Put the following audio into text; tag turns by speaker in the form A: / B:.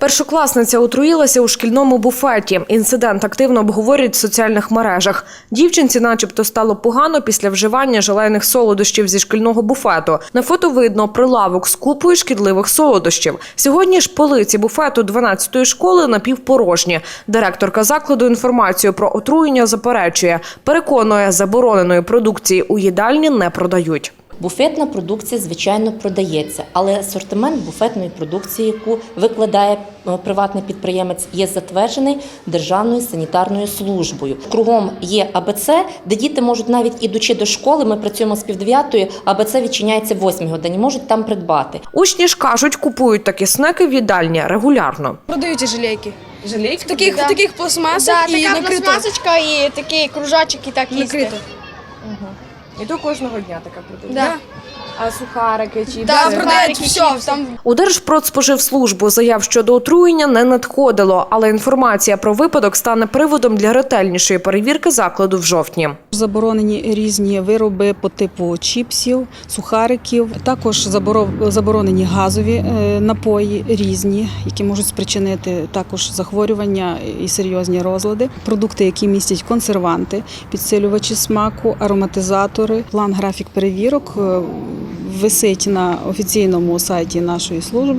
A: Першокласниця отруїлася у шкільному буфеті. Інцидент активно обговорюють в соціальних мережах. Дівчинці, начебто, стало погано після вживання желейних солодощів зі шкільного буфету. На фото видно прилавок з купою шкідливих солодощів. Сьогодні ж полиці буфету 12-ї школи напівпорожні. Директорка закладу інформацію про отруєння заперечує. Переконує, забороненої продукції у їдальні не продають.
B: Буфетна продукція, звичайно, продається, але асортимент буфетної продукції, яку викладає е, приватний підприємець, є затверджений Державною санітарною службою. Кругом є АБЦ, де діти можуть навіть ідучи до школи, ми працюємо з півдев'ятої, АБЦ відчиняється в 8 годині, можуть там придбати.
A: Учні ж кажуть, купують такі снеки в їдальні регулярно.
C: Продаються жилейки.
A: Жалейки?
C: В таких,
D: Да.
C: в таких пластмасах
D: Да,
C: і
D: така
C: накрито.
D: пластмасочка і такий кружочок, і так їсти.
C: накрито.
A: І то кожного дня така продають.
D: Да.
A: А сухарики чи
D: Да,
C: Да, продають все, там
A: У Держпродспоживслужбу заяв щодо отруєння не надходило, але інформація про випадок стане приводом для ретельнішої перевірки закладу в жовтні.
E: Заборонені різні вироби по типу чіпсів, сухариків. Також заборо- заборонені газові е, напої різні, які можуть спричинити також захворювання і серйозні розлади. Продукти, які містять консерванти, підсилювачі смаку, ароматизатори. План графік перевірок е, висить на офіційному сайті нашої служби.